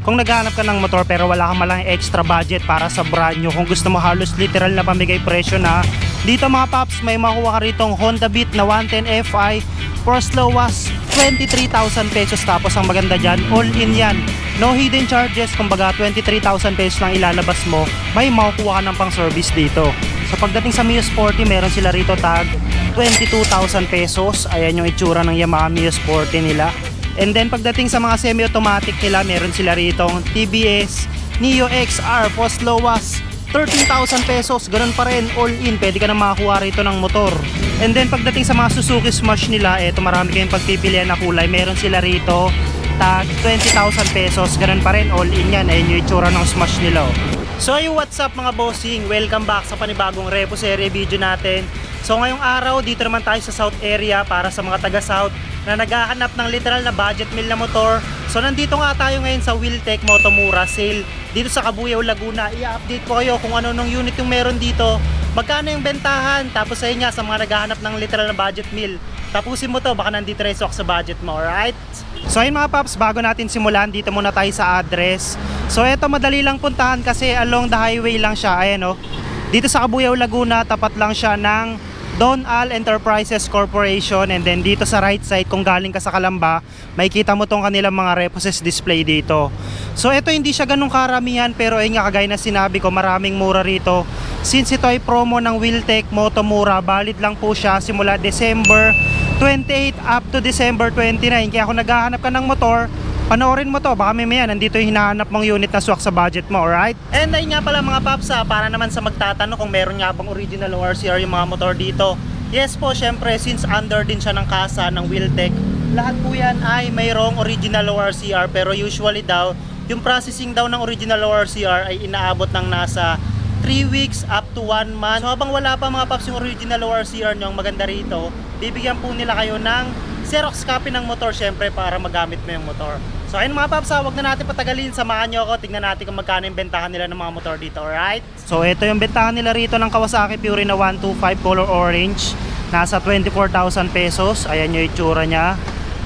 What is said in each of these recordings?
Kung naghahanap ka ng motor pero wala kang malang extra budget para sa brand new, kung gusto mo halos literal na pamigay presyo na, dito mga paps may makuha ka ritong Honda Beat na 110 Fi for as low as 23,000 pesos tapos ang maganda dyan, all in yan. No hidden charges, kumbaga 23,000 pesos lang ilalabas mo, may makukuha ka ng pang service dito. So pagdating sa Mio Sporty, meron sila rito tag 22,000 pesos. Ayan yung itsura ng Yamaha Mio Sporty nila. And then pagdating sa mga semi-automatic nila, meron sila rito TBS Neo XR for as low as 13,000 pesos. Ganun pa rin, all in. Pwede ka na makakuha rito ng motor. And then pagdating sa mga Suzuki Smash nila, eto marami kayong pagpipilian na kulay. Meron sila rito tag 20,000 pesos. Ganun pa rin, all in yan. Ayan yung itsura ng Smash nila. oh. So yung what's up mga bossing, welcome back sa panibagong Repo Serie video natin. So ngayong araw, dito naman tayo sa South area para sa mga taga South na naghahanap ng literal na budget meal na motor. So nandito nga tayo ngayon sa Wiltec Motomura Sale dito sa Cabuyao, Laguna. I-update ko kayo kung ano nung unit yung meron dito, magkano yung bentahan, tapos sa nga sa mga naghahanap ng literal na budget meal. Tapusin mo to, baka nandito rin sa budget mo, alright? So ayun mga paps, bago natin simulan, dito muna tayo sa address. So eto madali lang puntahan kasi along the highway lang siya, ayan oh. Dito sa Cabuyao, Laguna, tapat lang siya ng Don Al Enterprises Corporation and then dito sa right side kung galing ka sa Kalamba makikita mo tong kanilang mga reposes display dito. So ito hindi siya ganun karamihan pero ayun nga kagaya na sinabi ko maraming mura rito. Since ito ay promo ng Wiltec Moto Mura valid lang po siya simula December 28 up to December 29 kaya kung naghahanap ka ng motor panoorin mo to, baka mamaya nandito yung hinahanap mong unit na swak sa budget mo, alright? And ayun nga pala mga paps, ah, para naman sa magtatanong kung meron nga bang original ORCR yung mga motor dito. Yes po, syempre, since under din siya ng kasa ng Wheeltech, lahat po yan ay mayroong original ORCR pero usually daw, yung processing daw ng original ORCR ay inaabot ng nasa 3 weeks up to 1 month. So habang wala pa mga paps yung original ORCR nyo, ang maganda rito, bibigyan po nila kayo ng Xerox copy ng motor syempre para magamit mo yung motor. So ayun mga paps, wag na natin patagalin, samahan nyo ako, tignan natin kung magkano yung bentahan nila ng mga motor dito, alright? So ito yung bentahan nila rito ng Kawasaki Fury na 125 color orange, nasa 24,000 pesos, ayan yung itsura niya.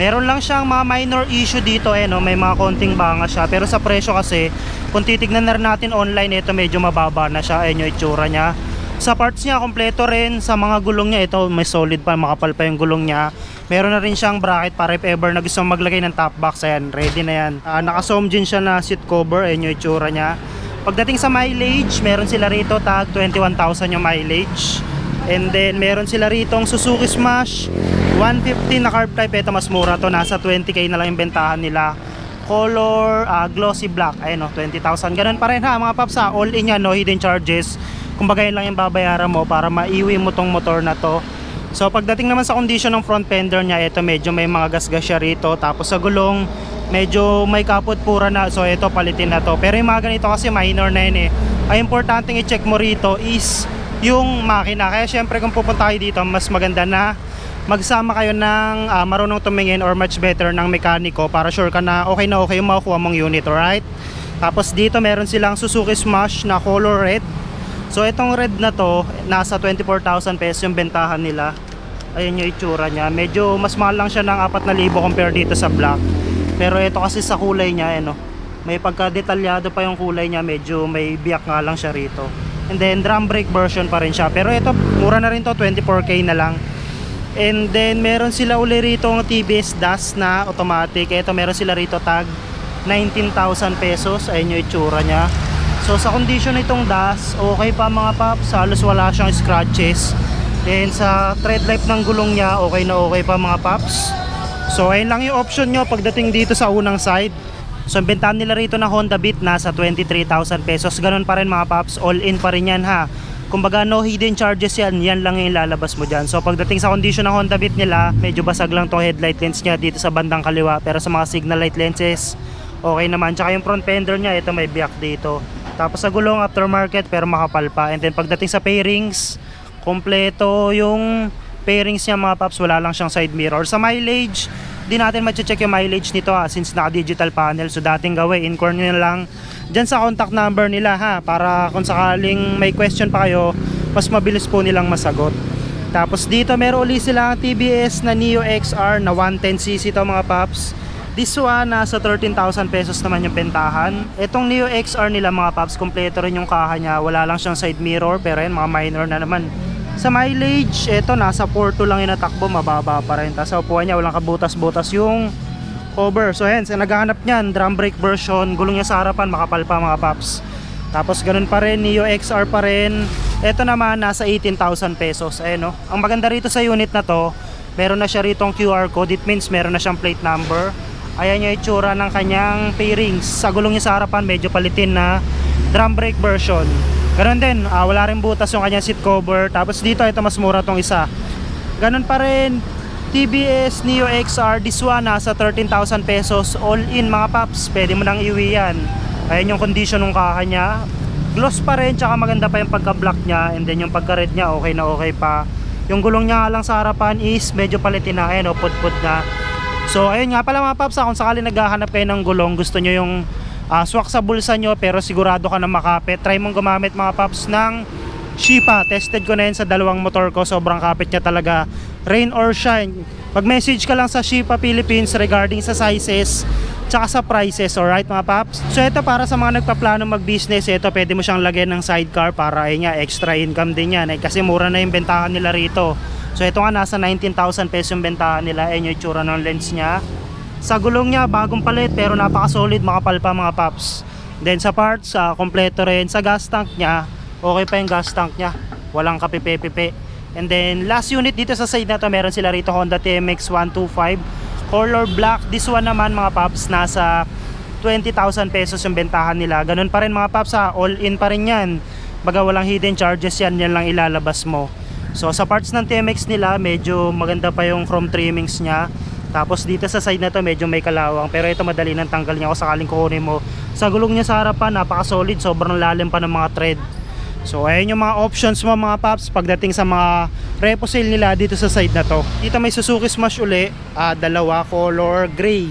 Meron lang siyang mga minor issue dito eh, no? may mga konting banga siya, pero sa presyo kasi, kung titignan na natin online, ito medyo mababa na siya, ayan yung itsura niya. Sa parts niya, kompleto rin. Sa mga gulong niya, ito may solid pa, makapal pa yung gulong niya. Meron na rin siyang bracket para if ever na gusto maglagay ng top box. Ayan, ready na yan. Uh, naka-foam din siya na seat cover. Ayan yung itsura niya. Pagdating sa mileage, meron sila rito tag 21,000 yung mileage. And then meron sila rito ang Suzuki Smash 150 na carb type. Ito mas mura to. Nasa 20k na lang yung bentahan nila. Color ah, glossy black. Ayun oh, 20,000. Ganun pa rin ha mga paps. All in yan, no hidden charges. Kumbaga yun lang yung babayaran mo para maiwi mo tong motor na to. So pagdating naman sa condition ng front fender niya, ito medyo may mga gasgas siya rito. Tapos sa gulong, medyo may kapot pura na. So ito palitin na to. Pero yung mga ganito kasi minor na yun eh. Ang importante i-check mo rito is yung makina. Kaya syempre kung pupunta kayo dito, mas maganda na magsama kayo ng ah, marunong tumingin or much better ng mekaniko para sure ka na okay na okay yung makukuha mong unit, alright? Tapos dito meron silang Suzuki Smash na color red. So itong red na to, nasa 24,000 pesos yung bentahan nila. Ayun yung itsura niya. Medyo mas mahal lang siya ng 4,000 compare dito sa black. Pero ito kasi sa kulay niya, ano, may pagka-detalyado pa yung kulay niya. Medyo may biyak nga lang siya rito. And then drum brake version pa rin siya. Pero ito, mura na rin to, 24k na lang. And then meron sila uli rito ng TBS DAS na automatic. Ito meron sila rito tag 19,000 pesos. Ayun yung itsura niya. So sa condition nitong DAS, okay pa mga paps, halos wala siyang scratches. Then sa tread life ng gulong niya, okay na okay pa mga paps. So ayun lang yung option nyo pagdating dito sa unang side. So ang bentahan nila rito na Honda Beat nasa 23,000 pesos. Ganun pa rin mga paps, all in pa rin yan ha. Kumbaga no hidden charges yan, yan lang yung lalabas mo dyan. So pagdating sa condition ng Honda Beat nila, medyo basag lang tong headlight lens niya dito sa bandang kaliwa. Pero sa mga signal light lenses, okay naman. Tsaka yung front fender niya, ito may biyak dito. Tapos sa gulong aftermarket pero makapal pa. And then pagdating sa pairings, kompleto yung pairings niya mga paps, wala lang siyang side mirror. Sa mileage, di natin ma-check yung mileage nito ha, since naka-digital panel. So dating gawin, in-core nyo lang dyan sa contact number nila ha, para kung sakaling may question pa kayo, mas mabilis po nilang masagot. Tapos dito meron uli sila TBS na Neo XR na 110cc to mga paps. This one, nasa 13,000 pesos naman yung bentahan. Itong Neo XR nila mga paps, kompleto rin yung kaha niya. Wala lang siyang side mirror, pero yan, mga minor na naman. Sa mileage, ito nasa 4.2 lang yung natakbo, mababa pa rin. Tapos sa upuan niya, walang kabutas-butas yung cover. So sa naghahanap niyan, drum brake version, gulong niya sa harapan, makapal pa mga paps. Tapos ganun pa rin, Neo XR pa rin. Ito naman, nasa 18,000 pesos. Ayan no. Ang maganda rito sa unit na to, meron na siya rito QR code. It means meron na siyang plate number. Ayan yung itsura ng kanyang pairings. Sa gulong niya sa harapan, medyo palitin na drum brake version. Ganun din, ah, wala rin butas yung kanyang seat cover. Tapos dito, ito mas mura tong isa. Ganun pa rin, TBS Neo XR, this one nasa 13,000 pesos all in mga paps. Pwede mo nang iwi yan. Ayan yung condition ng kaha niya. Gloss pa rin, tsaka maganda pa yung pagka-black niya. And then yung pagka-red niya, okay na okay pa. Yung gulong niya lang sa harapan is medyo palitin na. Ayan o, put-put na. So ayun nga pala mga paps, ah, kung sakali naghahanap kayo ng gulong, gusto nyo yung ah, swak sa bulsa nyo pero sigurado ka na makapit. Try mong gumamit mga paps ng Shipa. Tested ko na yun sa dalawang motor ko. Sobrang kapit niya talaga. Rain or shine. Mag-message ka lang sa Shipa Philippines regarding sa sizes tsaka sa prices, alright mga paps? So ito para sa mga nagpaplano mag-business, ito pwede mo siyang lagyan ng sidecar para ay nga extra income din yan. Eh, kasi mura na yung bentahan nila rito. So ito nga nasa 19,000 pesos yung bentahan nila. Ayan yung itsura ng lens niya. Sa gulong niya, bagong palit pero napaka-solid, makapal pa mga paps. Then sa parts, ah, kompleto rin. Sa gas tank niya, okay pa yung gas tank niya. Walang kapipe-pipe. And then last unit dito sa side na to, meron sila rito Honda TMX 125 color black. This one naman mga paps, nasa 20,000 pesos yung bentahan nila. Ganun pa rin mga paps ha, all in pa rin yan. Baga walang hidden charges yan, yan lang ilalabas mo. So sa parts ng TMX nila, medyo maganda pa yung chrome trimmings niya. Tapos dito sa side na to medyo may kalawang pero ito madali nang tanggal niya kung sakaling kukunin mo. Sa gulong niya sa harapan napaka solid, sobrang lalim pa ng mga thread. So ayan yung mga options mo mga paps pagdating sa mga repo sale nila dito sa side na to. Dito may Suzuki Smash uli, ah, dalawa color gray.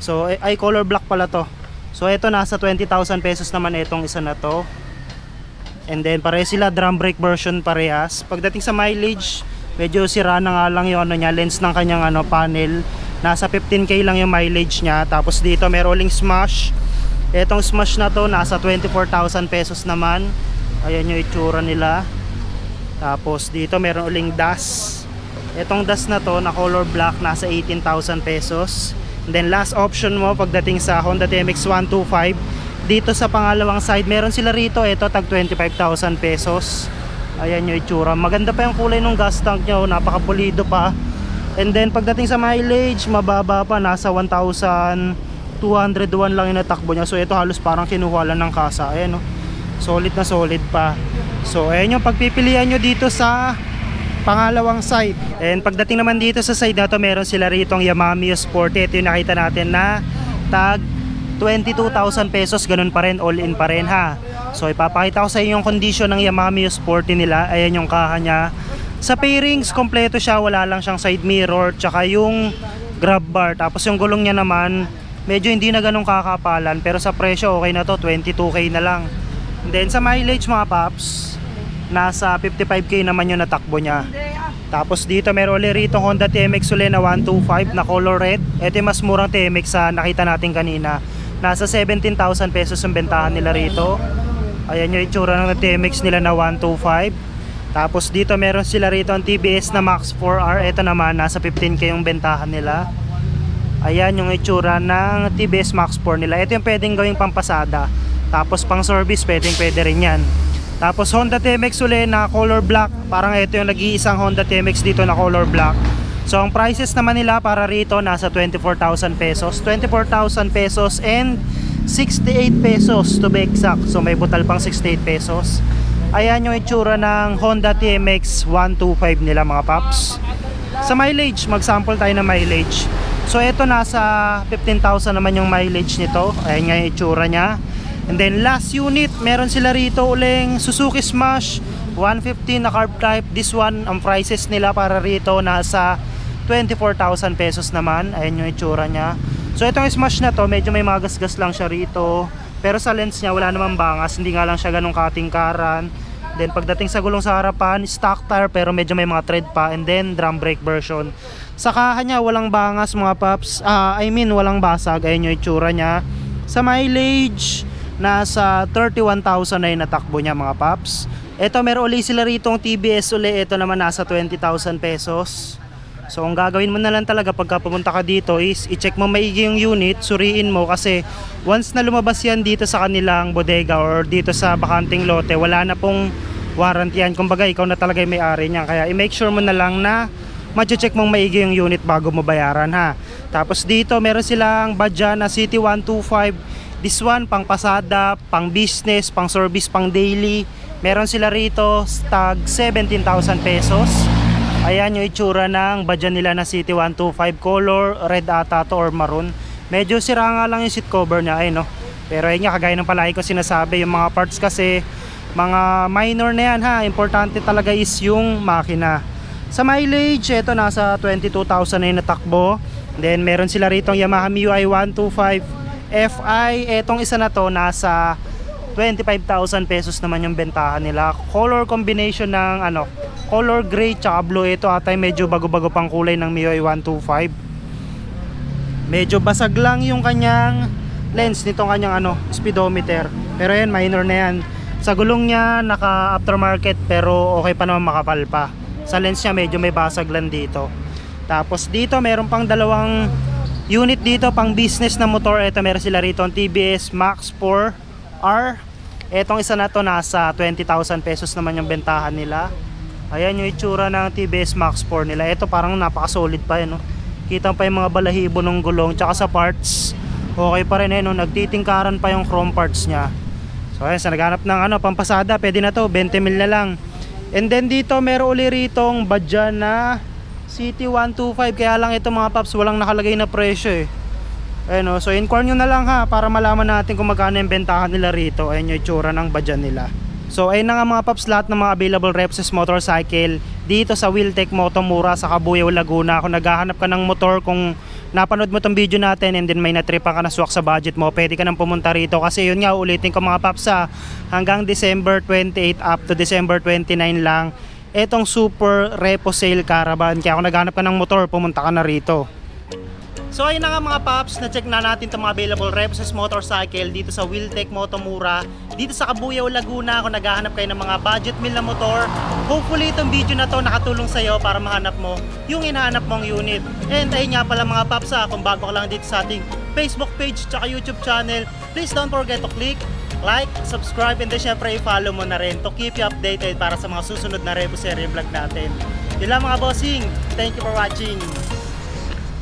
So ay, ay color black pala to. So ito nasa 20,000 pesos naman itong isa na to. And then pare sila drum brake version parehas. Pagdating sa mileage, medyo sira na nga lang yung ano niya, lens ng kanyang ano panel. Nasa 15k lang yung mileage niya. Tapos dito may rolling smash. Etong smash na to nasa 24,000 pesos naman. Ayan yung itsura nila. Tapos dito meron uling das. Etong das na to na color black nasa 18,000 pesos. And then last option mo pagdating sa Honda TMX 125 dito sa pangalawang side meron sila rito ito tag 25,000 pesos. Ayan yung itsura. Maganda pa yung kulay ng gas tank niya, oh, napakapulido pa. And then pagdating sa mileage, mababa pa nasa 1,201 lang yung natakbo niya. So ito halos parang kinuha lang ng kasa. Ayan oh. Solid na solid pa. So ayan yung pagpipilian nyo dito sa pangalawang side. And pagdating naman dito sa side na to, meron sila ritong Yamaha Mio Sport. Ito yung nakita natin na tag 22,000 pesos. Ganun pa rin, all in pa rin ha. So ipapakita ko sa inyo yung condition ng Yamaha Mio Sport nila. Ayan yung kaha niya. Sa pairings, kompleto siya. Wala lang siyang side mirror. Tsaka yung grab bar. Tapos yung gulong niya naman, medyo hindi na ganun kakapalan. Pero sa presyo, okay na to. 22k na lang. And then sa mileage mga paps, nasa 55k naman yung natakbo niya. Tapos dito meron ulit rito Honda TMX ulit na 125 na color red. Ito yung mas murang TMX sa nakita natin kanina. Nasa 17,000 pesos yung bentahan nila rito. Ayan yung itsura ng TMX nila na 125. Tapos dito meron sila rito ang TBS na Max 4R. Ito naman nasa 15k yung bentahan nila. Ayan yung itsura ng TBS Max 4 nila. Ito yung pwedeng gawing pampasada. Tapos pang service pwedeng pwede rin yan. Tapos Honda TMX uli na color black. Parang ito yung nag-iisang Honda TMX dito na color black. So ang prices naman nila para rito nasa 24,000 pesos. 24,000 pesos and 68 pesos to be exact. So may butal pang 68 pesos. Ayan yung itsura ng Honda TMX 125 nila mga paps. Sa mileage, mag-sample tayo ng mileage. So ito nasa 15,000 naman yung mileage nito. Ayan nga yung itsura niya. And then last unit, meron sila rito uling Suzuki Smash 150 na carb type. This one, ang prices nila para rito nasa 24,000 pesos naman. Ayan yung itsura niya. So itong Smash na to, medyo may magasgas lang siya rito. Pero sa lens niya, wala namang bangas. Hindi nga lang siya ganong katingkaran. Then pagdating sa gulong sa harapan, stock tire pero medyo may mga tread pa. And then drum brake version. Sa kaha niya, walang bangas mga paps. Ah, I mean, walang basag. Ayun yung itsura niya. Sa mileage, nasa 31,000 na yung natakbo niya mga paps. Ito, meron uli sila rito TBS uli. Ito naman nasa 20,000 pesos. So, ang gagawin mo na lang talaga pagka pumunta ka dito is i-check mo maigi yung unit, suriin mo kasi once na lumabas yan dito sa kanilang bodega or dito sa bakanting lote, wala na pong warranty yan. Kumbaga, ikaw na talaga yung may-ari niyan. Kaya i-make sure mo na lang na ma-check mong maigi yung unit bago mo bayaran ha. Tapos dito, meron silang badya na City 125. This one, pang pasada, pang business, pang service, pang daily. Meron sila rito, tag 17,000 pesos. Ayan yung itsura ng badya nila na City 125 color, red ata to or maroon. Medyo sira nga lang yung seat cover niya, ay no. Pero ayun nga, kagaya ng palagi ko sinasabi, yung mga parts kasi, mga minor na yan ha. Importante talaga is yung makina. Sa mileage, ito nasa 22,000 na yung natakbo. Then meron sila rito Yamaha MIUI 125 FI. Etong isa na to nasa 25,000 pesos naman yung bentahan nila. Color combination ng ano, color gray tsaka blue. Ito ata yung medyo bago-bago pang kulay ng MIUI 125. Medyo basag lang yung kanyang lens nitong kanyang ano, speedometer. Pero yan, minor na yan. Sa gulong niya, naka aftermarket pero okay pa naman makapal pa. Sa lens niya, medyo may basag lang dito. Tapos dito, meron pang dalawang unit dito pang business na motor. Ito meron sila rito ang TBS Max 4R. Etong isa na to nasa 20,000 pesos naman yung bentahan nila. Ayan yung itsura ng TBS Max 4 nila. Ito parang napaka-solid pa yun. No? Kita pa yung mga balahibo ng gulong. Tsaka sa parts, okay pa rin eh. No? Nagtitingkaran pa yung chrome parts niya. So ayan, sa naghanap ng ano, pampasada, pwede na to, 20 mil na lang. And then dito, meron uli ritong badya na City 125. Kaya lang ito mga paps, walang nakalagay na presyo eh. Ayun, oh. so inquire nyo na lang ha para malaman natin kung magkano yung bentahan nila rito. Ayun yung itsura ng badya nila. So ayun na mga paps lahat ng mga available Repsys motorcycle dito sa Wheeltech Motomura sa Cabuyao, Laguna. Kung naghahanap ka ng motor, kung napanood mo tong video natin and then may natripan ka na swak sa budget mo, pwede ka nang pumunta rito. Kasi yun nga, ulitin ko mga paps ha, hanggang December 28 up to December 29 lang etong super repo sale caravan. Kaya kung naghanap ka ng motor, pumunta ka na rito. So ayun na nga mga paps, na-check na natin itong mga available Repsys motorcycle dito sa Wheeltech Motomura. Dito sa Cabuyao, Laguna kung naghahanap kayo ng mga budget meal na motor hopefully itong video na to nakatulong sa iyo para mahanap mo yung hinahanap mong unit. And ayun nga pala mga paps kung bago ka lang dito sa ating Facebook page tsaka YouTube channel please don't forget to click like, subscribe and then syempre i-follow mo na rin to keep you updated para sa mga susunod na Repo Serie vlog natin. Yun lang mga bossing, thank you for watching